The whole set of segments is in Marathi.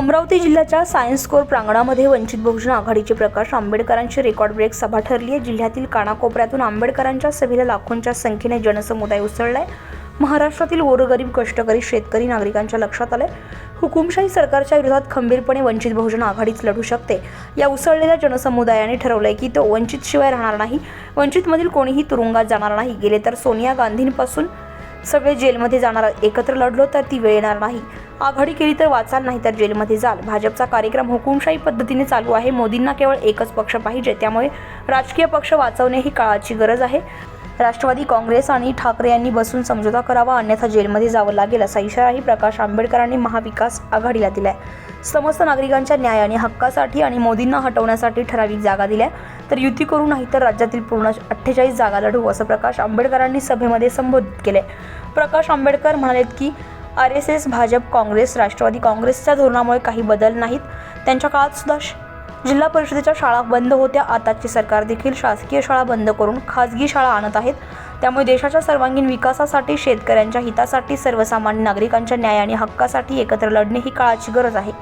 अमरावती जिल्ह्याच्या सायन्स कोर प्रांगणामध्ये वंचित बहुजन आघाडीचे प्रकाश आंबेडकरांची रेकॉर्ड ब्रेक सभा ठरली आहे. जिल्ह्यातील कानाकोपऱ्यातून आंबेडकरांच्या सभेला लाखोंच्या संख्येने जनसमुदाय उसळलाय. महाराष्ट्रातील गोरगरीब कष्टकरी शेतकरी नागरिकांच्या लक्षात आलंय. हुकुमशाही सरकारच्या विरोधात खंबीरपणे वंचित बहुजन आघाडीच लढू शकते. या उसळलेल्या जनसमुदायाने ठरवलंय की तो वंचित शिवाय राहणार नाही. वंचितमधील कोणीही तुरुंगात जाणार नाही. गेले तर सोनिया गांधींपासून सगळे जेलमध्ये जाणार एकत्र लढलो तर ती वेळ येणार नाही. आघाडी केली तर वाचाल नाही तर जेलमध्ये जाल. भाजपचा कार्यक्रम हुकुमशाही पद्धतीने चालू आहे. मोदींना केवळ एकच पक्ष पाहिजे त्यामुळे राजकीय पक्ष वाचवणे ही काळाची गरज आहे. राष्ट्रवादी काँग्रेस आणि ठाकरे यांनी बसून समझोता करावा अन्यथा जेलमध्ये जावं लागेल असा इशाराही प्रकाश आंबेडकरांनी महाविकास आघाडीला दिलाय. समस्त नागरिकांच्या न्याय आणि हक्कासाठी आणि मोदींना हटवण्यासाठी ठराविक जागा दिल्या. तर युती करू नाही तर राज्यातील पूर्ण अठ्ठेचाळीस जागा लढवू असं प्रकाश आंबेडकरांनी सभेमध्ये संबोधित केले प्रकाश आंबेडकर म्हणालेत की R S S Bhajap Congress Rashtravadi काँग्रेसच्या धोरणामुळे काही बदल नाहीत. त्यांच्या काळात सुद्धा श- जिल्हा परिषदेच्या शाळा बंद होत्या. आताचे सरकार देखील शासकीय शाळा बंद करून खाजगी शाळा आणत आहेत. त्यामुळे देशाच्या सर्वांगीण विकासासाठी शेतकऱ्यांच्या हितासाठी सर्वसामान्य नागरिकांच्या न्याय आणि हक्कासाठी एकत्र लढणे ही काळाची गरज आहे.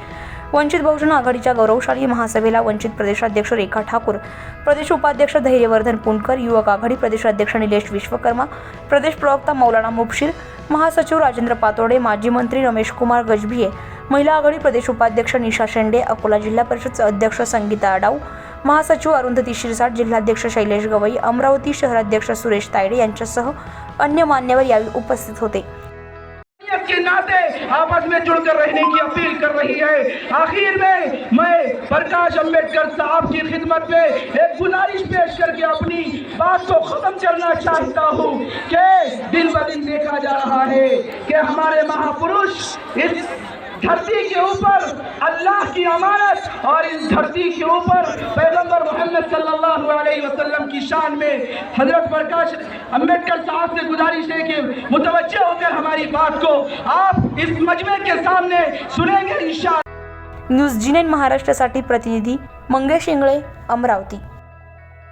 वंचित बहुजन आघाडीच्या गौरवशाली महासभेला वंचित प्रदेशाध्यक्ष रेखा ठाकूर प्रदेश उपाध्यक्ष धैर्यवर्धन पुणकर युवक आघाडी प्रदेशाध्यक्ष निलेश विश्वकर्मा प्रदेश प्रवक्ता मौलाना मुबशीर महासचिव राजेंद्र पातोडे माजी मंत्री रमेश कुमार गजभिये महिला आघाडी प्रदेश उपाध्यक्ष निशा शेंडे अकोला जिल्हा परिषदचे अध्यक्ष संगीता अडाऊ महासचिव अरुंधती शिरसाट जिल्हाध्यक्ष शैलेश गवई अमरावती शहराध्यक्ष सुरेश तायडे यांच्यासह अन्य मान्यवर यावेळी उपस्थित होते. शख्सियत आपस में जुड़कर रहने की अपील कर रही है। आखिर में मैं प्रकाश अंबेडकर साहब की खिदमत में एक गुजारिश पेश करके अपनी बात को खत्म करना चाहता हूँ कि दिन ब दिन देखा जा रहा है कि हमारे महापुरुष इस धरती के ऊपर अल्लाह की अमानत और इस धरती के ऊपर पैगंबर मोहम्मद सल्लल्लाहु अलैहि वसल्लम की शान में हज़रत प्रकाश अंबेडकर साहब से गुजारिश है कि मुतवज्जह होकर हमारी बात को आप इस मजमे के सामने सुनेंगे इंशा न्यूज़ जी नाईन महाराष्ट्रासाठी प्रतिनिधी मंगेश इंगळे अमरावती।